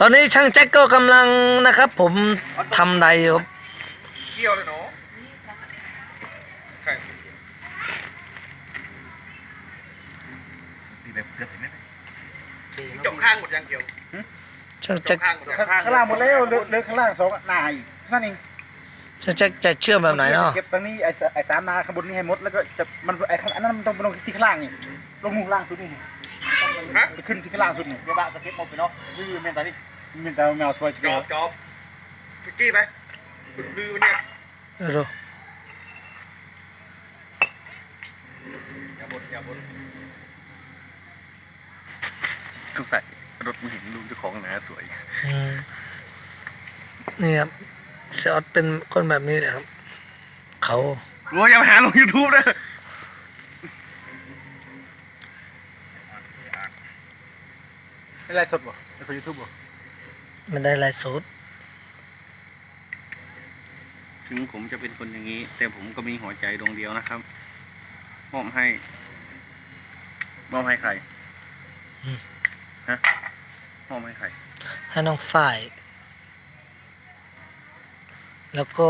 ตอนนี้ช่างแจ็คก็กำลังนะครับ ผมทำใดอยู่ครับ เกี่ยวเลยเนาะใช่ดีเลยเกือบเห็นไหมจบข้างหมดยังเกี่ยวช่างจแจ็บคข้างหมดยังข้างล่างหมดแล้วเหลือเหลือข้างล่างสองนายนั่นเองช่างแจ็คจะเชื่อมแบบไหนเนาะเก็บตรงนี้ไอ้สไอ้สามนาข้างบนนี่ให้หมดแล้วก็จะมันไอ้ข้างอันนั้นมันต้องลงที่ข้างล่างนี่ลงนู่นล่างสุดนี่ ฮะไปขึ้นที่ข้างล่างสุดนี่เดี๋ยวบ้าจะเก็บหมดไปเนาะนี่เมนตานี่เมนตาแมวสวยจเดียอวบจอบพิกกี้ไหมลือมันเนี่ยเดี๋ยวดูอย่าบ่นอย่าบ่นสงสัยรถมือเห็นลุงเจ้าของหนาสวยอืมนี่ครับเซออสเป็นคนแบบนี้เลยครับ เขา โอ้ยอย่ามาหาลงยูทูบเล ไม่ไลฟ์สดบ่ไลฟ์สดยูทูบบ่ไม่ได้ไลฟ์สดถึงผมจะเป็นคนอย่างนี้ แต่ผมก็มีหัวใจดวงเดียวนะครับมอบให้มอบให้ใครฮะมอบให้ใครให้น้องฝ้าย แล้วก็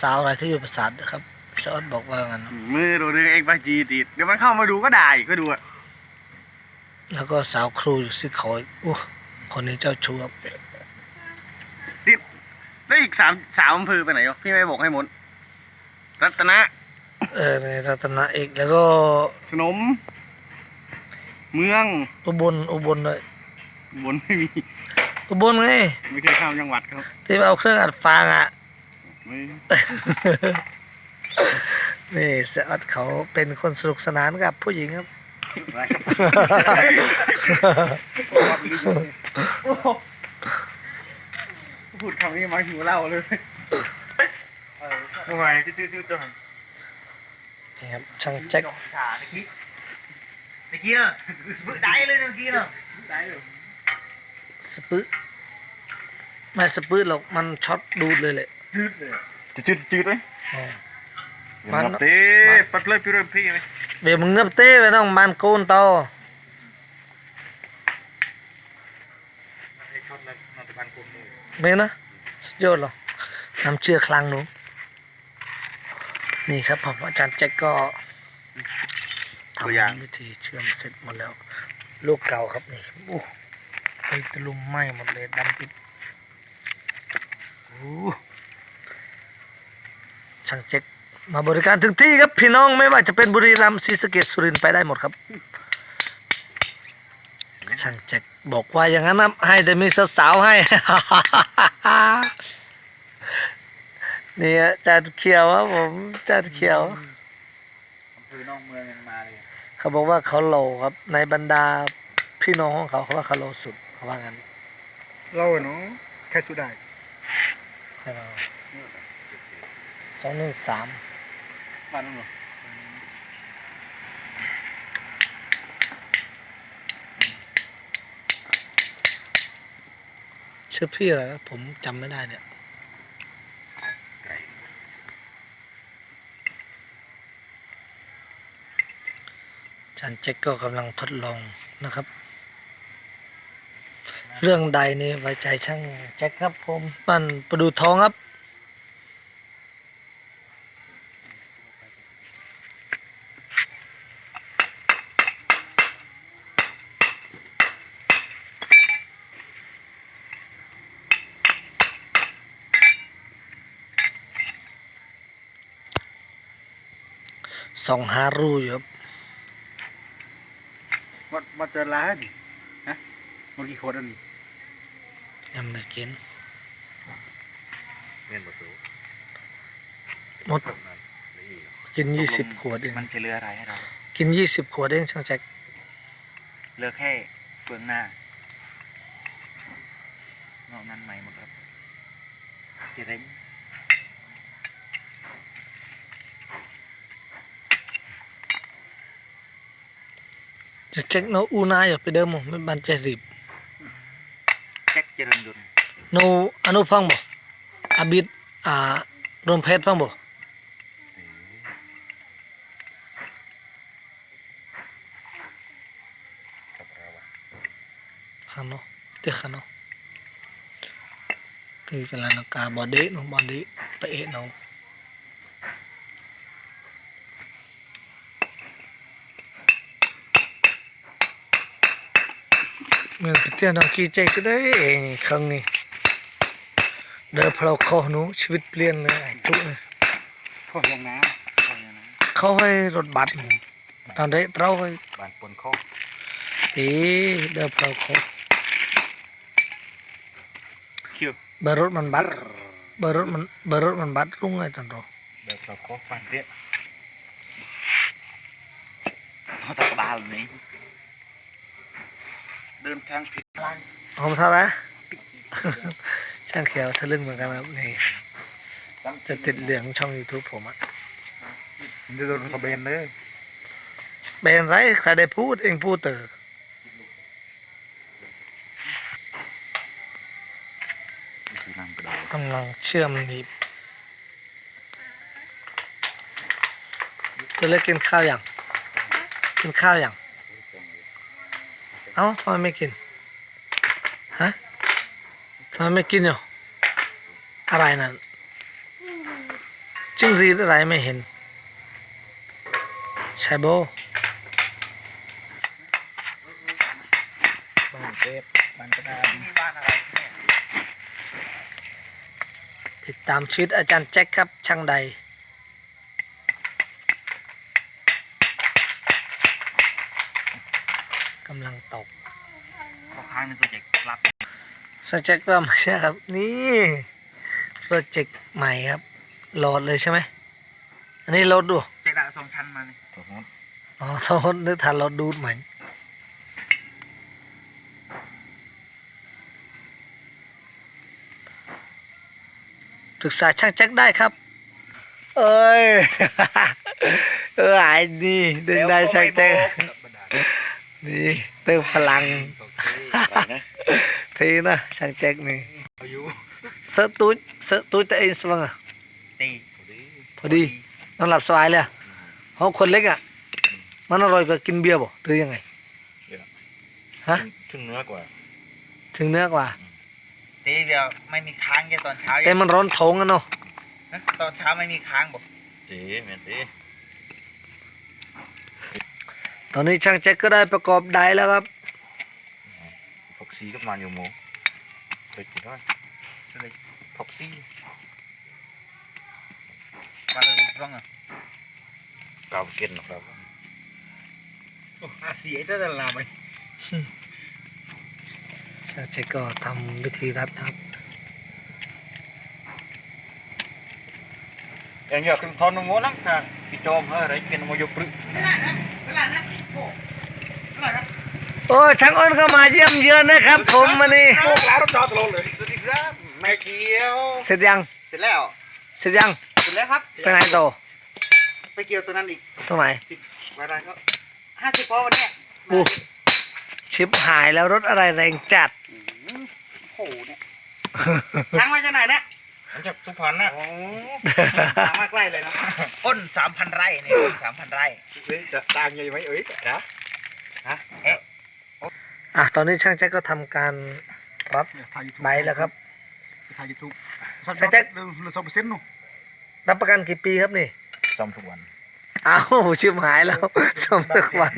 สาวอะไรที่อยู่ประสาทนะครับเซออสบอกว่างั้นครับ มือโดนเรื่องเอ็กบาจีติดเดี๋ยวมันเข้ามาดูก็ได้ก็ดูอะ แล้วก็สาวครูอยู่ซี่เขาอีกอู้คนนี้เจ้าชู้ครับติดแล้วอีกสามสามอำเภอไปไหนวะพี่ไม่บอกให้หมด รัตนะ เออในรัตนะเอกแล้วก็สนม เมืองอุบลอุบลด้วยบนไม่มี อุบลไงไม่เคยข้ามจังหวัดครับที่เอาเครื่องอัดฟางอะ ไม่ นี่เสออดเขาเป็นคนสนุกสนานกับผู้หญิงครับไรครับ พูดคำนี้มาหิวเหล้าเลยทำไมจืดจืดจังนี่ครับช่างแจ็คขาตะกี้ตะกี้น่ะบึ้ได้เลยเมื่อกี้น่ะได้เลยสปื้ไม่สปื้หรอกมันช็อตดูดเลยแหละจืดเลยจืดจืดจืดไหมอ๋อมันเต้ปัดเลยพี่เริ่มพี่ไหม เดี๋ยวมึงเงือบเต้ไปน้องมันโกนเตาไอ้ช็อตนั้นนอนตะพันกลมมือไม่นะสุดยอดหรอน้ำเชื่อคลังหนูนี่ครับผมอาจารย์แจ็คก็ทำวิธีเชื่อมเสร็จหมดแล้ว ลูกเก่าครับนี่โอ้ไฟตะลุมไหม้หมดเลยดำปิดโอ้ช่างแจ็ค มาบริการถึงที่ครับพี่น้องไม่ว่าจะเป็นบุรีรัมย์ศรีสะเกษสุรินทร์ไปได้หมดครับ ช่างแจ็คบอกว่าอย่างนั้นนะให้แต่มีสาวๆให้ นี่อาจารย์เขียวครับผมอาจารย์เขียวอำเภอนอกเมืองยังมาเลยเขาบอกว่าเขาโลครับในบรรดาพี่น้องของเขาเขาว่าเขาโลสุดเขาว่างั้นเราเนาะใครสู้ได้ให้เราสองหนึ่งสาม บ้านนู้นหรอชื่อพี่อะไรวะผมจำไม่ได้เนี่ยอาจารย์เจ็คก็กำลังทดลองนะครับ เรื่องใดนี่ไว้ใจช่างแจ็คครับผม มันประดูท้องครับ สองหารูอยู่ครับมามาเจอร้านดิฮะเมื่อกี้โคตรอันนี้ยังไม่กินเงินประตูหมดกินยี่สิบขวดเองมันจะเหลืออะไรให้เรากินยี่สิบขวดเองช่างแจ็คเหลือแค่เฟืองหน้านอกนั้นใหม่หมดครับที่เร่ง เช็คโนอูนาอยู่ไปเดิมมั้งไม่บันใจรีบแจ็คเจริญยนต์โนอนุพังบ่อาบิดอ่ารวมเพชรพังบ่ข้างนอกเด็กข้างนอกคือกำลังกาบอดี้น้องบอดี้ไปเอ็น้องเมื่อพี่ មានប្រធានអង្គីចេះក្ដីខឹងនេះដើរផ្លូវខុសនោះឈ្វិតព្រៀនលើអាជុខុសយ៉ាងណាខុសហើយរត់បាត់តន្ត្រីត្រូវហើយបានពុនខុសអេដើរផ្លូវខុសជឿបើរត់មិនបាត់បើរត់មិនបើរត់មិនបាត់រុងហើយតន្ត្រីដើរផ្លូវខុសបានទៀតអត់ក្បាលនេះ เตี้ยเขาตะบาลนี้เดินทางผิดทางเอามาเท่าไหร่ช่างเขียวทะลึ่งเหมือนกันครับนี่จะติดเหลืองช่อง YouTube ผมอะเดินทะเบียนเลยเป็นไรใครได้พูดเองพูดเตอะคือน้ำกระดาษกำลังเชื่อมหนีบตัวเล็กกินข้าวยังกินข้าวยัง เอ้าทำไมไม่กิน ฮะทำไมไม่กินอยู่อะไรนั่นจิ้งรีดอะไรไม่เห็นใช่โบบ้านเก็บบ้านกระดานบ้านอะไรติดตามชีวิตอาจารย์แจ็คครับช่างใด กำลังตกข้อค้างในตัวเจ็กรับสแจ็คก็มาใช่ครับ นี่โปรเจกต์ใหม่ครับโหลดเลยใช่ไหมอันนี้โหลดดูเจ็กดาสองชั้นมานี่สมมติอ๋อโทษนึกทันโหลดดูดใหม่ปรึกษาช่างแจ็คได้ครับ เอ้ย เออไอ้นี่ดึงได้ช่างแจ็ค นี่เติมพลังทีนะช่างแจ็คนี่อายุเสิร์ฟตุ้ยเสิร์ฟตุ้ยตัวเองสว่างอะตีพอดีนอนหลับสบายเลยอะเพราะคนเล็กอะมันอร่อยกว่ากินเบียร์บ่หรือยังไงฮะถึงเนื้อกว่า ถึงเนื้อกว่าตีเดียวไม่มีค้างแค่ตอนเช้าแต่มันร้อนท้องอะเนาะนะตอนเช้าไม่มีค้างบอกตีแม่นตี ตอนนี้ช่างแจ็คก็ได้ประกอบไดแล้วครับฟ็อกซี่กับมันอยู่หมูไปกินด้วยสลิดฟ็อกซี่มาเลยตรงอะกาวกินนะครับอาซีไอ้เจ้าจะลาไปช่างแจ็คก็ทำวิธีรัดนะครับอย่างเงี้ยคือทอนงงนั่งค่ โอ้ช่างอ้นเข้ามาเยี่ยมเยือนนะครับผมมานี่โลกแล้วจอดตลอดเลยสวัสดีครับแม่เกียวเสร็จยังเสร็จแล้วเสร็จยังเสร็จแล้วครับไปไหนต่อไปเกี่ยวตัวนั้นอีกตรงไหนสิบวันอะไรก็ห้าสิบพอวันเนี้ยโอ้ชิปหายแล้วรถอะไรแรงจัดอืมโอ้โหเนี่ยช้างมาจากไหนเนี่ยมันจากสุพรรณนะโอ้ช้างมาใกล้เลยนะอ้นสามพันไร่เนี่ยอ้นสามพันไร่เฮ้ยจะต่างยังไงเอ้ยนะฮะเอ๊ะ อะตอนนี้ช่างแจ็คก็ทำการรัดไดแล้วครับ ถ่ายยูทูบสักแจ็ค หรือสองเปอร์เซ็นต์นู่นรับประกันกี่ปีครับนี่ซ่อมทุกวันอ้าวชิบหายแล้วสมทุกวัน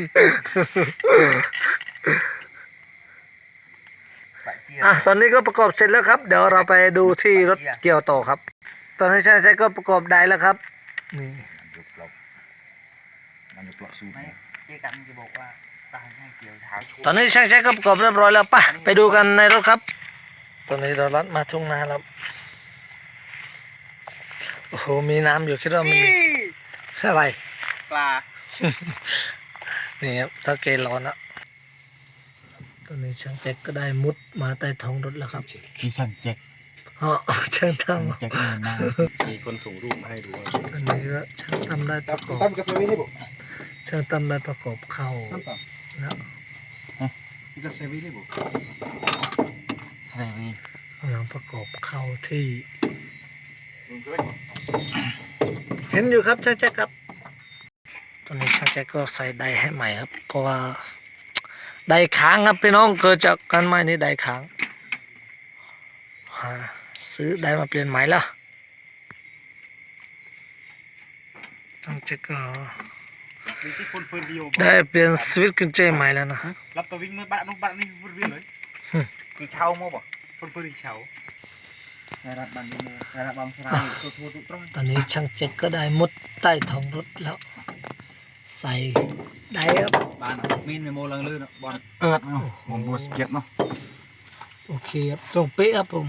ปะเจียวอะตอนนี้ก็ประกอบเสร็จแล้วครับ เดี๋ยวเราไปดูที่รถเกี่ยวต่อครับ ตอนนี้ช่างแจ็คก็ประกอบไดแล้วครับนี่มันยุบปลอกมันยุบปลอกสูบไม่ เจ๊กันจะบอกว่า ตายให้เกี่ยวเท้าตอนนี้ช่างแจ็คก็ประกอบเรียบร้อยแล้วป่ะไปดูกันในรถครับ ตอนนี้เราลัดมาทุ่งนาแล้วโอ้โหมีน้ำอยู่คิดว่าไม่มีอะไรปลานี่ครับถ้าเกร้อนแล้วตอนนี้ช่างแจ็คก็ได้มุดมาใต้ท้องรถแล้วครับพี่ช่างแจ็คอ๋อช่างทำแจ็คนี่นะมีคนส่งรูปมาให้ดูอันนี้ก็ช่างทำได้ประกอบตั้มกระเซวีนี่บุช่างทำได้ประกอบเข้า ตั้มตั้มแล้วกระเซวีนี่บุเซวีกำลังประกอบเข้าที่ เห็นอยู่ครับช่างแจ็คครับ ตอนนี้ช่างแจ็คก็ใส่ไดให้ใหม่ครับ เพราะว่าไดค้างครับพี่น้องเกิดจากการไหม้นี้ไดค้างฮะซื้อได้มาเปลี่ยนไหมแล้วต้องเช็คก็ ได้เปลี่ยนสวิตช์กุญแจใหม่แล้วนะรับตัววิ่งเมื่อบ้านนู้นบ้านนี้วิ่งเลยกี่เช่ามั้งบ่คนเฟิร์นอีกเฉาในรัฐบันดีมูในรัฐบังสราตัวตัวตัวตรงตอนนี้ช่างเจ็กก็ได้มุดใต้ท้องรถแล้ว ใส่ได้ครับบ้านมีนในโมลังลื่นบอลเออเนาะผมบัวสเก็ตเนาะโอเคครับตรงเป๊ะครับผม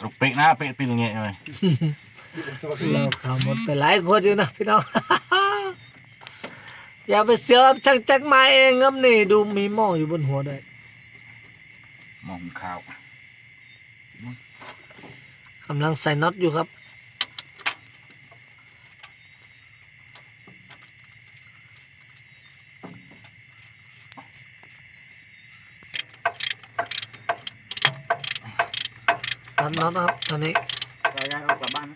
ตรงเป๊ะนะเป๊ะเป็นยังไงเลย เราข่าวหมดไปหลายคนอยู่นะพี่น้อง อย่าไปเสือครับช่างแจ็คมาเองครับนี่ดูมีหม้ออยู่บนหัวด้วยมองข้าวกำลังใส่น็อตอยู่ครับตัดน็อตนะครับตอนนี้ เราย้ายรถกลับบ้าน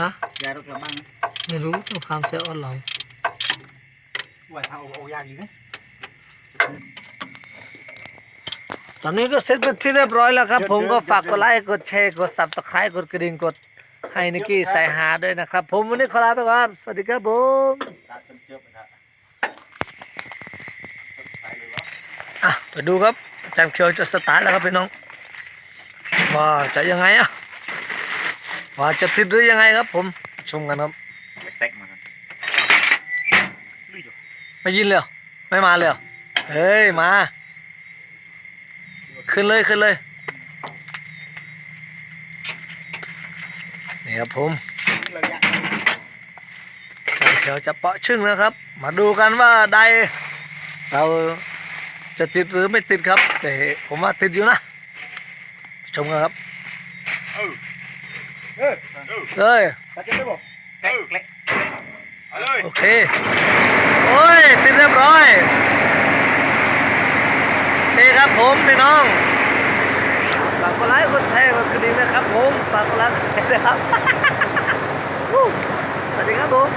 ฮะ ย้ายรถกลับบ้านไม่รู้ต้องามเซลล์ออนเราว่าทางโอโอยางอยู่นี่ตอนนี้ก็เสร็จเป็นที่เรียบร้อยแล้วครับ ผมก็ฝากกดไลค์กดแชร์กดซับสไครต์กดกระดิ่งกดให้นิกกี้ใส่หาด้วยนะครับ ผมวันนี้ขอลาไปก่อนสวัสดีครับผมอะไปดูครับอาจารย์เขียวจะสตาร์ทแล้วครับพี่น้องว่าจะยังไงอะว่าจะติดหรือยังไงครับผม ชมกันครับแตกมาครับลุยอยู่ไม่ยินเลยเหรอไม่มาเลยเหรอเฮ้ยมา ขึ้นเลยขึ้นเลยนี่ครับผมเราอยากอาจารย์เขียวจะเปาะชึ่งนะครับ มาดูกันว่าใดเราจะติดหรือไม่ติดครับ แต่ผมว่าติดอยู่นะ ชมกันครับ เออ เออเอ้ยตัดจะได้บอกแกะแกะเอาเลยโอเค โอ้ย ติดเรียบร้อยโอเคครับผมพี่น้องฝากกดไลค์กดแชร์กดกระดิ่งนะครับผมฝากกดไลค์กดแชร์นะครับสวัสดีครับผม